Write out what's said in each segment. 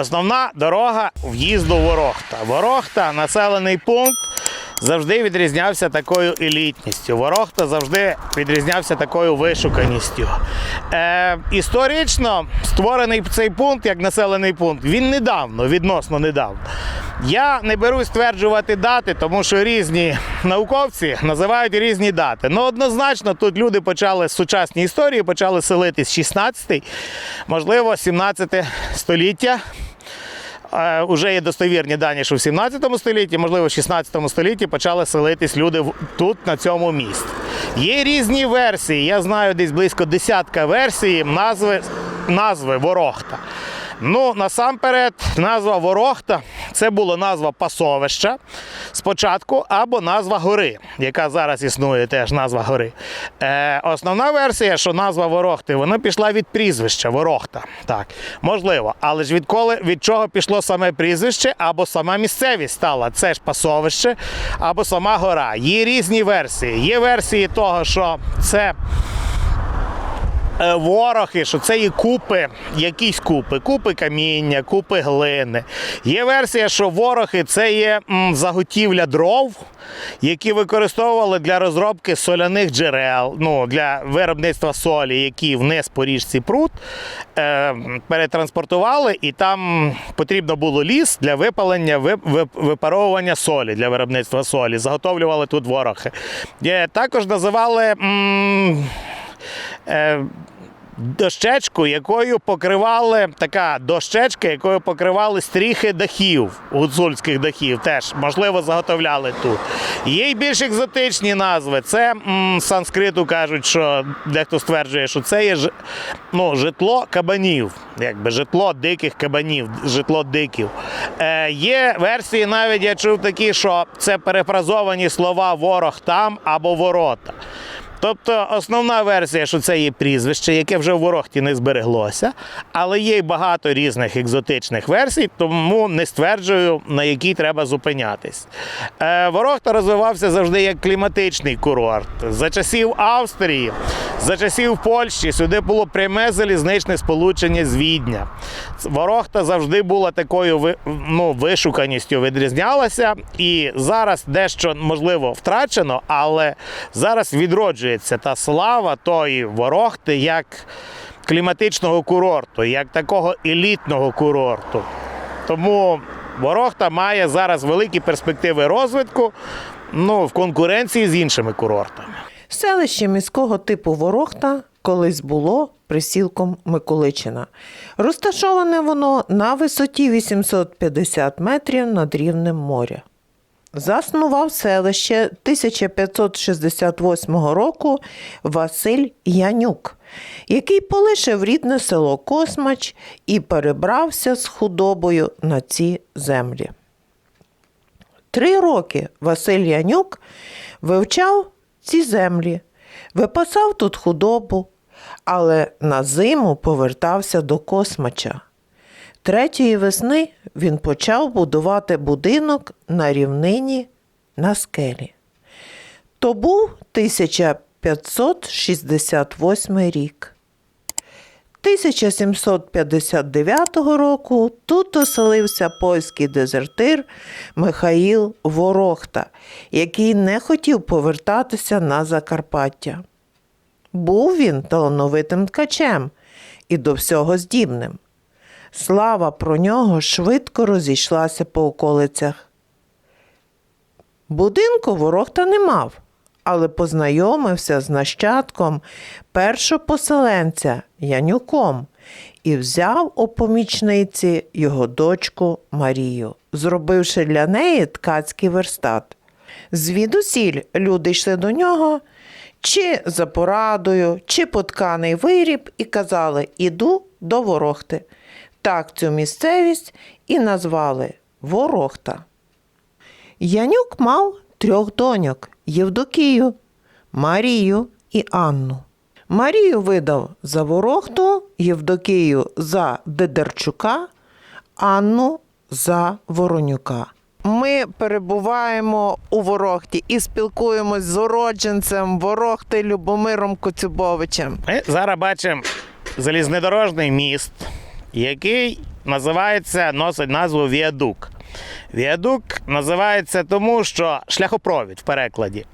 Основна дорога в'їзду Ворохта. Ворохта населений пункт. Завжди відрізнявся такою елітністю. Ворохта завжди відрізнявся такою вишуканістю. Е, історично створений цей пункт як населений пункт. Він недавно, відносно недавно. Я не берусь стверджувати дати, тому що різні науковці називають різні дати. Ну, однозначно, тут люди почали з сучасні історії, почали селитись 16, можливо, 17 століття. Е, Уже є достовірні дані, що в 17 столітті, можливо, в 16 столітті почали селитись люди тут, на цьому місці. Є різні версії. Я знаю десь близько десятка версій назви, назви Ворохта. Ну, насамперед, назва Ворохта це була назва пасовища спочатку, або назва гори, яка зараз існує, теж назва гори. Е, основна версія, що назва Ворохти, вона пішла від прізвища Ворохта. Так, можливо. Але ж відколи від чого пішло саме прізвище, або сама місцевість стала, це ж пасовище, або сама гора. Є різні версії. Є версії того, що це е, ворохи, що це є купи, якісь купи, купи каміння, купи глини. Є версія, що ворохи це є заготівля дров, які використовували для розробки соляних джерел, ну, для виробництва солі, які вниз по річці пруд, е, перетранспортували, і там потрібно було ліс для випалення, вип- вип- випаровування солі для виробництва солі. Заготовлювали тут ворохи. Також називали. м, Дощечку, якою покривали така дощечка, якою покривали стріхи дахів, гуцульських дахів, теж можливо заготовляли тут. Є й більш екзотичні назви. Це м, санскриту кажуть, що дехто стверджує, що це є ж- ну, житло кабанів, якби житло диких кабанів, житло диків. Е, є версії, навіть я чув такі, що це перефразовані слова ворог там або ворота. Тобто основна версія, що це є прізвище, яке вже в Ворохті не збереглося, але є багато різних екзотичних версій, тому не стверджую, на якій треба зупинятись. Е, Ворохта розвивався завжди як кліматичний курорт. За часів Австрії, за часів Польщі сюди було пряме залізничне сполучення з Відня. Ворохта завжди була такою ну, вишуканістю, відрізнялася, і зараз дещо можливо втрачено, але зараз відроджується та слава тої ворохти як кліматичного курорту, як такого елітного курорту. Тому Ворохта має зараз великі перспективи розвитку ну, в конкуренції з іншими курортами. Селище міського типу Ворохта колись було присілком Миколичина. Розташоване воно на висоті 850 метрів над рівнем моря. Заснував селище 1568 року Василь Янюк, який полишив рідне село Космач і перебрався з худобою на ці землі. Три роки Василь Янюк вивчав ці землі, випасав тут худобу, але на зиму повертався до Космача. Третьої весни він почав будувати будинок на рівнині на скелі. То був 1568 рік. 1759 року тут оселився польський дезертир Михаїл Ворохта, який не хотів повертатися на Закарпаття. Був він талановитим ткачем і до всього здібним. Слава про нього швидко розійшлася по околицях. Будинку Ворохта не мав, але познайомився з нащадком першопоселенця Янюком і взяв у помічниці його дочку Марію, зробивши для неї ткацький верстат. Звідусіль люди йшли до нього чи за порадою, чи потканий виріб, і казали Іду до Ворохти. Так цю місцевість і назвали Ворохта. Янюк мав трьох доньок Євдокію, Марію і Анну. Марію видав за Ворохту, Євдокію за Дедерчука, Анну за Воронюка. Ми перебуваємо у Ворохті і спілкуємось з уродженцем Ворохти Любомиром Коцюбовичем. Ми зараз бачимо залізнодорожний міст, який називається, носить назву Віадук. Віадук називається тому, що шляхопровід в перекладі.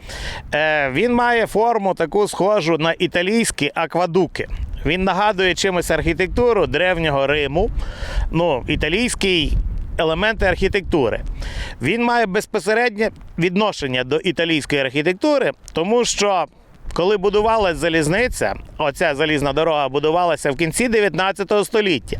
Е, він має форму таку схожу на італійські аквадуки. Він нагадує чимось архітектуру древнього Риму, ну, італійський елементи архітектури. Він має безпосереднє відношення до італійської архітектури, тому що коли будувалася залізниця, оця залізна дорога будувалася в кінці 19 століття.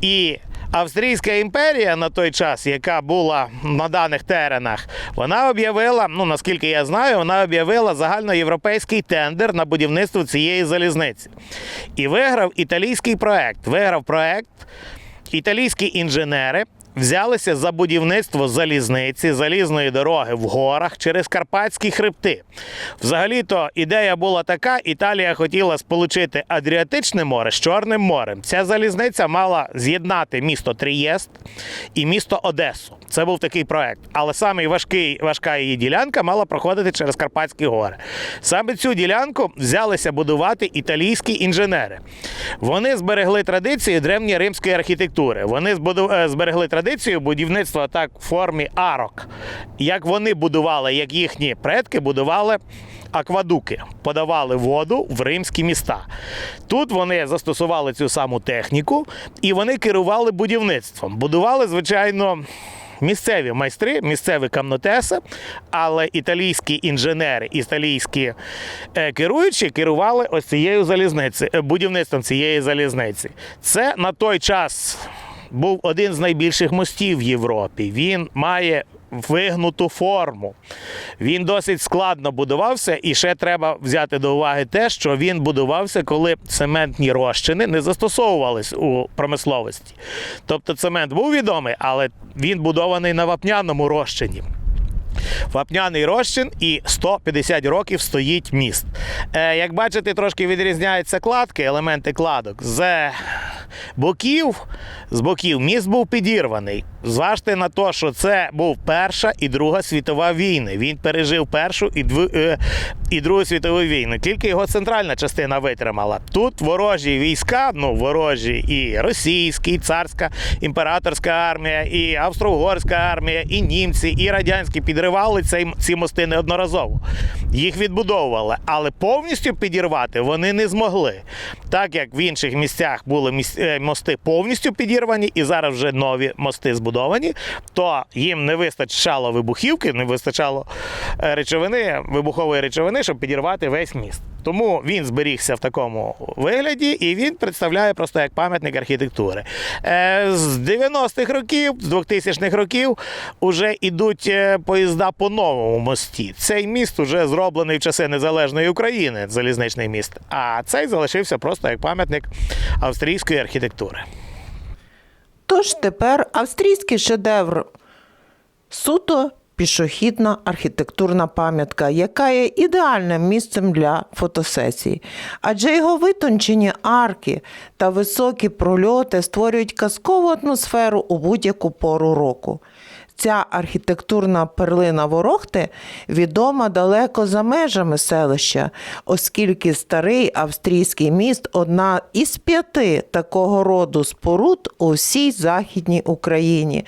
І Австрійська імперія на той час, яка була на даних теренах, вона об'явила, ну наскільки я знаю, вона об'явила загальноєвропейський тендер на будівництво цієї залізниці. І виграв італійський проект. Виграв проект італійські інженери взялися за будівництво залізниці, залізної дороги в горах через Карпатські хребти. Взагалі-то ідея була така: Італія хотіла сполучити Адріатичне море з Чорним морем. Ця залізниця мала з'єднати місто Трієст і місто Одесу. Це був такий проект. Але саме важкий, важка її ділянка мала проходити через Карпатські гори. Саме цю ділянку взялися будувати італійські інженери. Вони зберегли традиції древньої римської архітектури. Вони е, зберегли традицію будівництва так в формі арок. Як вони будували, як їхні предки будували аквадуки, подавали воду в римські міста. Тут вони застосували цю саму техніку і вони керували будівництвом. Будували, звичайно. Місцеві майстри, місцеві камнотеси, але італійські інженери, італійські е, керуючі керували ось цією залізниці, е, будівництвом цієї залізниці. Це на той час був один з найбільших мостів в Європі. Він має вигнуту форму. Він досить складно будувався, і ще треба взяти до уваги те, що він будувався, коли цементні розчини не застосовувались у промисловості. Тобто цемент був відомий, але він будований на вапняному розчині. Вапняний розчин і 150 років стоїть міст. Е, як бачите, трошки відрізняються кладки, елементи кладок. З боків, з боків міст був підірваний. Зважте на те, що це був Перша і Друга світова війни. Він пережив Першу і, дву, е, і Другу світову війну. Тільки його центральна частина витримала. Тут ворожі війська, ну ворожі і російські, і царська імператорська армія, і австро-угорська армія, і німці, і радянські підривали цей, ці мости неодноразово. Їх відбудовували, але повністю підірвати вони не змогли. Так як в інших місцях були е, мости повністю підірвані, і зараз вже нові мости збудовані, то їм не вистачало вибухівки, не вистачало е, речовини, вибухової речовини, щоб підірвати весь міст. Тому він зберігся в такому вигляді, і він представляє просто як пам'ятник архітектури. Е, З 90-х років, з 2000-х років, вже йдуть е, поїзда по новому мості. Цей міст вже зроблений в часи незалежної України, залізничний міст. А цей залишився просто як пам'ятник австрійської архітектури. Тож тепер австрійський шедевр суто пішохідна архітектурна пам'ятка, яка є ідеальним місцем для фотосесії. Адже його витончені арки та високі прольоти створюють казкову атмосферу у будь-яку пору року. Ця архітектурна перлина Ворохти відома далеко за межами селища, оскільки старий австрійський міст одна із п'яти такого роду споруд у всій Західній Україні,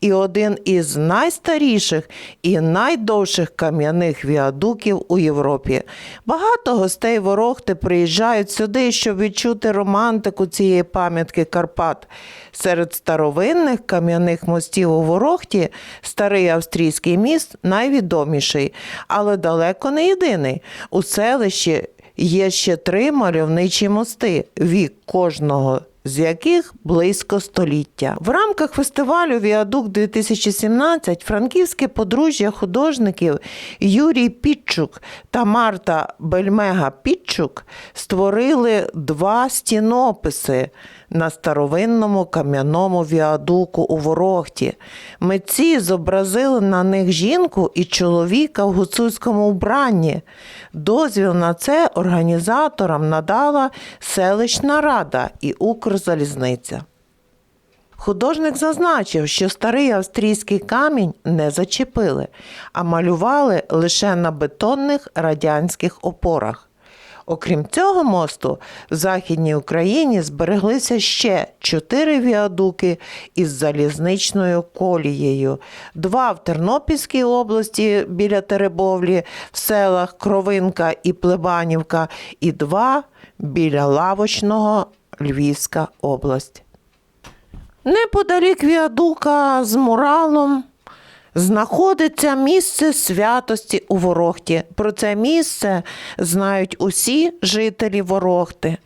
і один із найстаріших і найдовших кам'яних віадуків у Європі. Багато гостей Ворохти приїжджають сюди, щоб відчути романтику цієї пам'ятки Карпат. Серед старовинних кам'яних мостів у Ворохті старий австрійський міст найвідоміший, але далеко не єдиний. У селищі є ще три мальовничі мости, вік кожного з яких близько століття. В рамках фестивалю Віадук 2017 франківське подружжя художників Юрій Підчук та Марта Бельмега Підчук створили два стінописи на старовинному кам'яному віадуку у Ворохті. Митці зобразили на них жінку і чоловіка в гуцульському вбранні. Дозвіл на це організаторам надала селищна рада і Укрзалізниця. Художник зазначив, що старий австрійський камінь не зачепили, а малювали лише на бетонних радянських опорах. Окрім цього мосту, в Західній Україні збереглися ще чотири віадуки із залізничною колією, два в Тернопільській області біля Теребовлі, в селах Кровинка і Плебанівка, і два біля Лавочного Львівська область. Неподалік віадука з муралом знаходиться місце святості у Ворохті. Про це місце знають усі жителі Ворохти.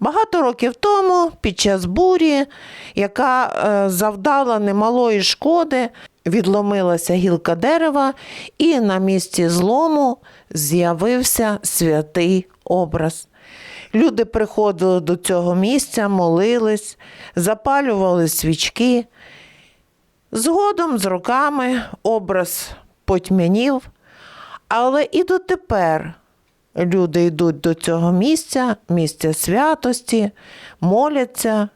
Багато років тому, під час бурі, яка е, завдала немалої шкоди, відломилася гілка дерева, і на місці злому з'явився святий образ. Люди приходили до цього місця, молились, запалювали свічки. Згодом з роками образ потьмянів, але і дотепер люди йдуть до цього місця, місця святості, моляться,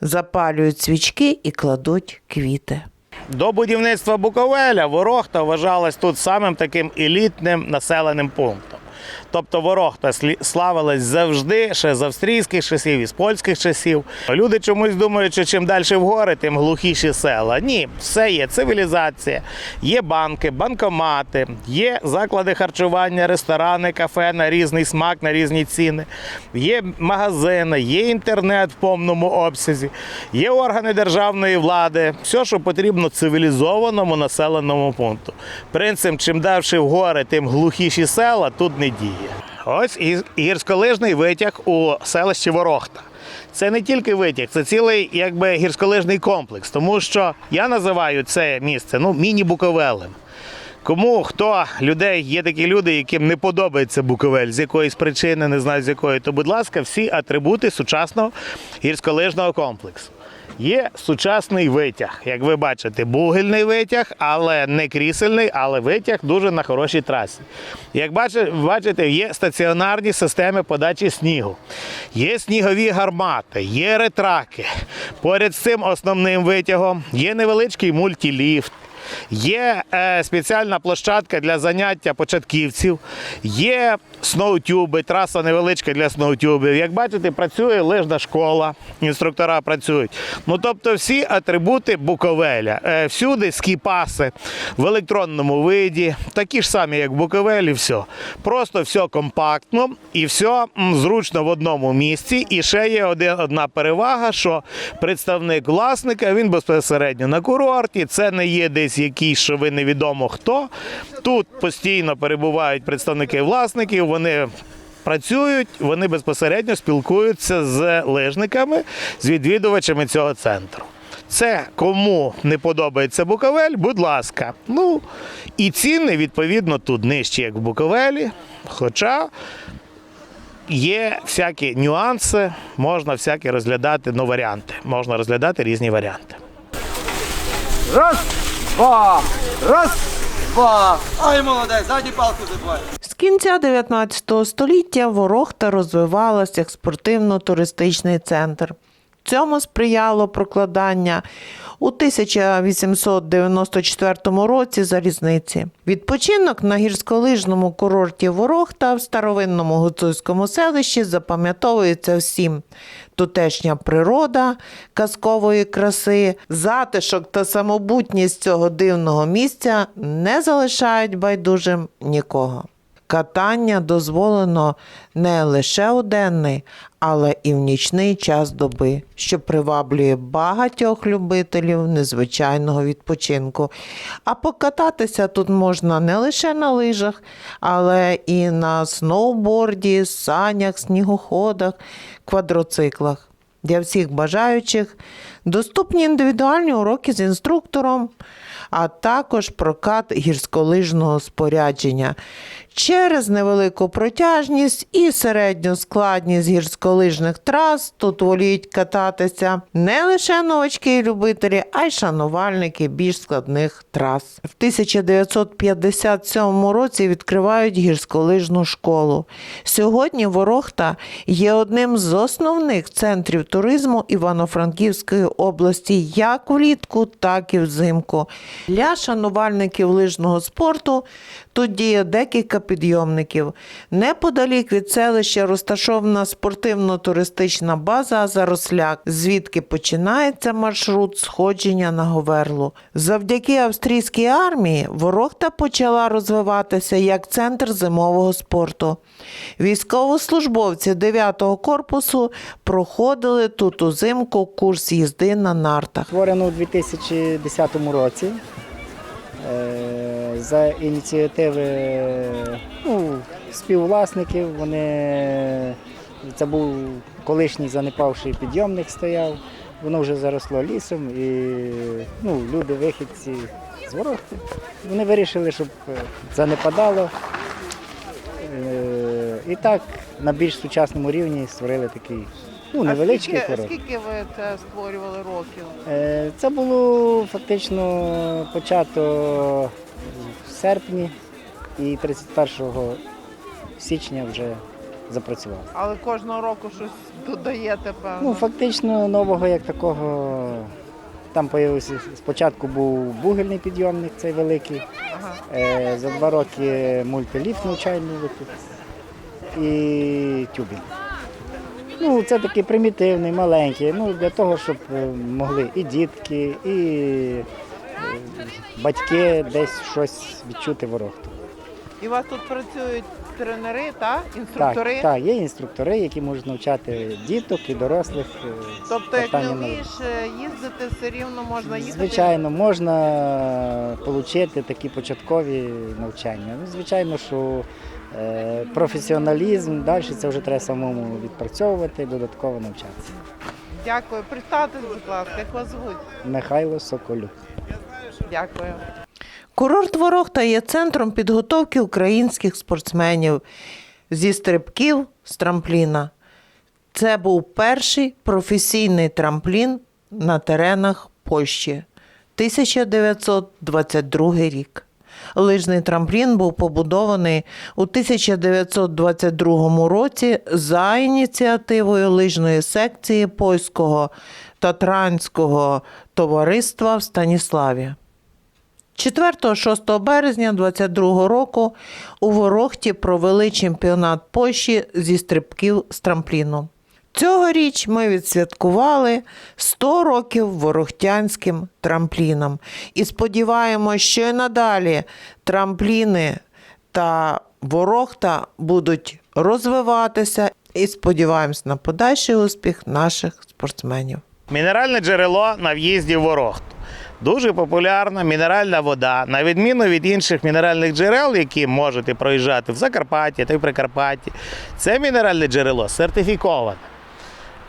запалюють свічки і кладуть квіти. До будівництва Буковеля Ворохта вважалась тут самим таким елітним населеним пунктом. Тобто Ворохта славилась завжди, ще з австрійських часів і з польських часів. Люди чомусь думають, що чим далі в гори, тим глухіші села. Ні, все є цивілізація, є банки, банкомати, є заклади харчування, ресторани, кафе на різний смак, на різні ціни, є магазини, є інтернет в повному обсязі, є органи державної влади, все, що потрібно цивілізованому населеному пункту. Принцип, чим далі в гори, тим глухіші села тут не діє. Ось гірськолижний витяг у селищі Ворохта. Це не тільки витяг, це цілий якби гірськолижний комплекс, тому що я називаю це місце ну, міні-буковелем. Кому хто людей є такі люди, яким не подобається Буковель з якоїсь причини, не знаю з якої, то будь ласка, всі атрибути сучасного гірськолижного комплексу. Є сучасний витяг, як ви бачите, бугельний витяг, але не крісельний, але витяг дуже на хорошій трасі. Як бачите, є стаціонарні системи подачі снігу, є снігові гармати, є ретраки. Поряд з цим основним витягом є невеличкий мультиліфт. Є е, спеціальна площадка для заняття початківців, є сноутюби, траса невеличка для сноутюбів. Як бачите, працює лижна школа, інструктора працюють. Ну тобто всі атрибути Буковеля. Е, всюди скіпаси в електронному виді, такі ж самі, як в Буковелі, все. Просто все компактно і все зручно в одному місці. І ще є один, одна перевага, що представник власника він безпосередньо на курорті. Це не є десь якийсь, що ви невідомо хто. Тут постійно перебувають представники власників. Вони працюють, вони безпосередньо спілкуються з лижниками, з відвідувачами цього центру. Це кому не подобається Буковель, будь ласка. Ну і ціни відповідно тут нижчі, як в Буковелі. Хоча є всякі нюанси, можна всякі розглядати ну, варіанти. Можна розглядати різні варіанти. Раз, два, раз, два. Ай, молодець, задні палку забувай. З кінця 19 століття Ворохта розвивалась як спортивно-туристичний центр. Цьому сприяло прокладання у 1894 році залізниці. Відпочинок на гірськолижному курорті Ворохта в старовинному гуцульському селищі запам'ятовується всім. Тутешня природа казкової краси, затишок та самобутність цього дивного місця не залишають байдужим нікого. Катання дозволено не лише у денний, але і в нічний час доби, що приваблює багатьох любителів незвичайного відпочинку. А покататися тут можна не лише на лижах, але і на сноуборді, санях, снігоходах, квадроциклах. Для всіх бажаючих доступні індивідуальні уроки з інструктором, а також прокат гірськолижного спорядження. Через невелику протяжність і середню складність гірськолижних трас тут воліють кататися не лише новачки і любителі, а й шанувальники більш складних трас. В 1957 році відкривають гірськолижну школу. Сьогодні Ворохта є одним з основних центрів туризму Івано-Франківської області як влітку, так і взимку. Для шанувальників лижного спорту тут діє декілька підйомників. Неподалік від селища розташована спортивно-туристична база Заросляк, звідки починається маршрут сходження на Говерлу. Завдяки австрійській армії Ворохта почала розвиватися як центр зимового спорту. Військовослужбовці 9-го корпусу проходили тут узимку курс їзди на нартах. Створено у 2010 році за ініціативи ну, співвласників. Вони, це був колишній занепавший підйомник стояв, воно вже заросло лісом і ну, люди, вихідці з Ворохти, вони вирішили, щоб е, занепадало. Е, І так на більш сучасному рівні створили такий ну, невеличкий курорт. скільки ви це створювали років? Е, Це було фактично почато в серпні і 31 січня вже запрацював. Але кожного року щось додаєте, певно. Ну, фактично нового як такого. Там появився спочатку був бугельний підйомник, цей великий. Ага. Е, За два роки мультиліфт навчальний тут і тюбінг. Ну, це такий примітивний, маленький, ну, для того, щоб е, могли і дітки, і е, батьки десь щось відчути ворогту. І у вас тут працюють тренери, та? Так, так, є інструктори, які можуть навчати діток і дорослих. е, Тобто, як не вмієш їздити, все рівно можна їхати. Звичайно, можна отримати такі початкові навчання. Ну, звичайно, що професіоналізм, далі це вже треба самому відпрацьовувати, додатково навчатися. Дякую. Представтесь, будь ласка, як вас звуть? Михайло Соколюк. Дякую. Курорт Ворохта є центром підготовки українських спортсменів зі стрибків з трампліна. Це був перший професійний трамплін на теренах Польщі 1922 рік. Лижний трамплін був побудований у 1922 році за ініціативою лижної секції польського татранського товариства в Станіславі. 4-6 березня 22 року у Ворохті провели чемпіонат Польщі зі стрибків з трампліну. Цьогоріч ми відсвяткували 100 років ворохтянським трамплінам і сподіваємося, що і надалі трампліни та ворохта будуть розвиватися і сподіваємось на подальший успіх наших спортсменів. Мінеральне джерело на в'їзді в Ворохту. Дуже популярна мінеральна вода, на відміну від інших мінеральних джерел, які можете проїжджати в Закарпатті та в Прикарпатті. Це мінеральне джерело сертифіковане.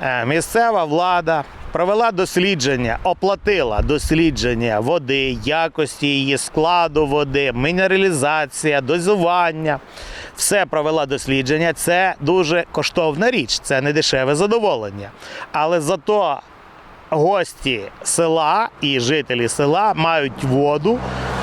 Е, Місцева влада провела дослідження, оплатила дослідження води, якості її складу води, мінералізація, дозування. Все провела дослідження. Це дуже коштовна річ, це не дешеве задоволення. Але зато гості села і жителі села мають воду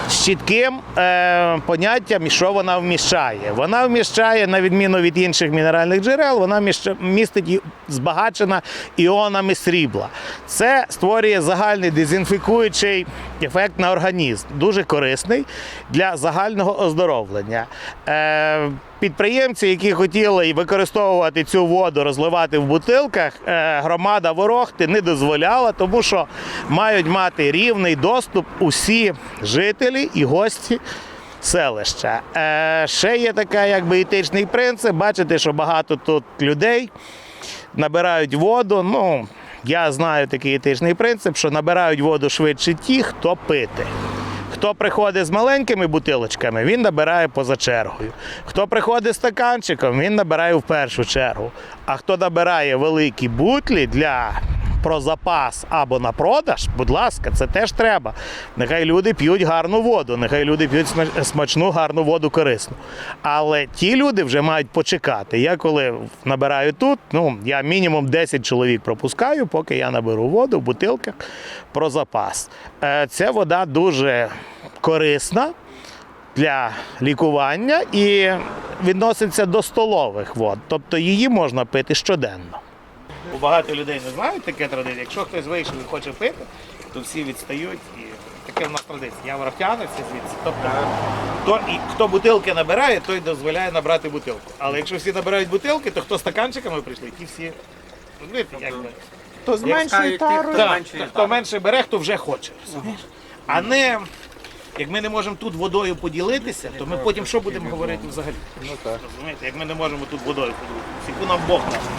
з чітким е, поняттям, що вона вміщає. Вона вміщає, на відміну від інших мінеральних джерел, вона містить збагачена іонами срібла. Це створює загальний дезінфікуючий ефект на організм, дуже корисний для загального оздоровлення. Е, Підприємці, які хотіли використовувати цю воду, розливати в бутилках, е, громада Ворохти не дозволяла, тому що мають мати рівний доступ усі жителі і гості селища. Е, Ще є такий якби етичний принцип. Бачите, що багато тут людей набирають воду. Ну, я знаю такий етичний принцип, що набирають воду швидше ті, хто пити. Хто приходить з маленькими бутилочками, він набирає поза чергою. Хто приходить з стаканчиком, він набирає в першу чергу. А хто набирає великі бутлі для про запас або на продаж, будь ласка, це теж треба. Нехай люди п'ють гарну воду, нехай люди п'ють смачну, гарну воду корисну. Але ті люди вже мають почекати. Я коли набираю тут, ну я мінімум 10 чоловік пропускаю, поки я наберу воду в бутилках про запас. Е, Ця вода дуже корисна для лікування і відноситься до столових вод, тобто її можна пити щоденно. Багато людей не знають таке традиція. Якщо хтось вийшов і хоче пити, то всі відстають і таке в нас традиція. Я ворохтянець звідси. Тобто, то, і хто бутилки набирає, той дозволяє набрати бутилку. Але якщо всі набирають бутилки, то хто стаканчиками прийшли, ті всі. Розумієте, якби. То з меншою тарою. Так, хто менше бере, хто вже хоче. розумієш? А не як ми не можемо тут водою поділитися, то ми потім що будемо говорити взагалі? Ну так. Розумієте, як ми не можемо тут водою поділитися, яку нам Бог дасть.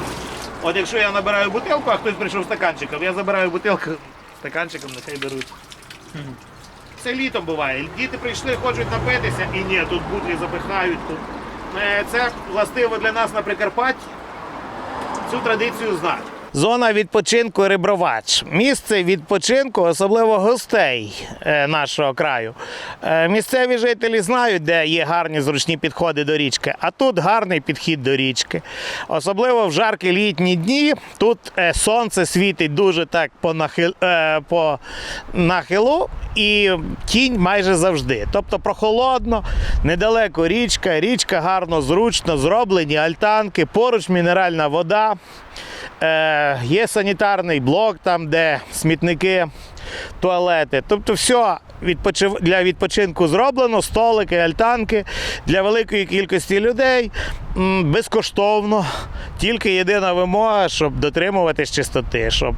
От якщо я набираю бутилку, а хтось прийшов стаканчиком, я забираю бутилку стаканчиком, нехай беруть. Це літом буває. Діти прийшли, хочуть напитися, і ні, тут бутлі запихають. Тут. Е, Це властиво для нас на Прикарпатті. Цю традицію знають. Зона відпочинку Рибровач. Місце відпочинку, особливо гостей е, нашого краю. Е, місцеві жителі знають, де є гарні зручні підходи до річки, а тут гарний підхід до річки. Особливо в жаркі літні дні. Тут е, сонце світить дуже так по, нахил, по нахилу і тінь майже завжди. Тобто прохолодно, недалеко річка, річка гарно, зручно зроблені, альтанки, поруч мінеральна вода. Е, є санітарний блок, там, де смітники, туалети. Тобто, все відпочив... для відпочинку зроблено, столики, альтанки для великої кількості людей м, безкоштовно. Тільки єдина вимога, щоб дотримуватись чистоти, щоб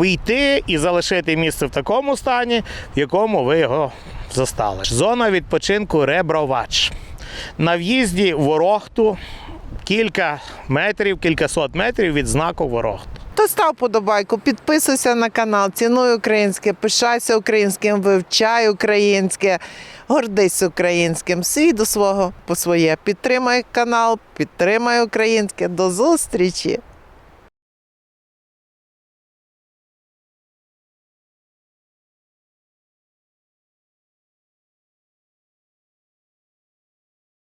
піти і залишити місце в такому стані, в якому ви його застали. Зона відпочинку Ребровач. На в'їзді в Ворохту кілька метрів, кількасот метрів від знаку ворог. То став подобайку, підписуйся на канал, цінуй українське, пишайся українським, вивчай українське, гордись українським, свій до свого по своє. Підтримай канал, підтримай українське. До зустрічі!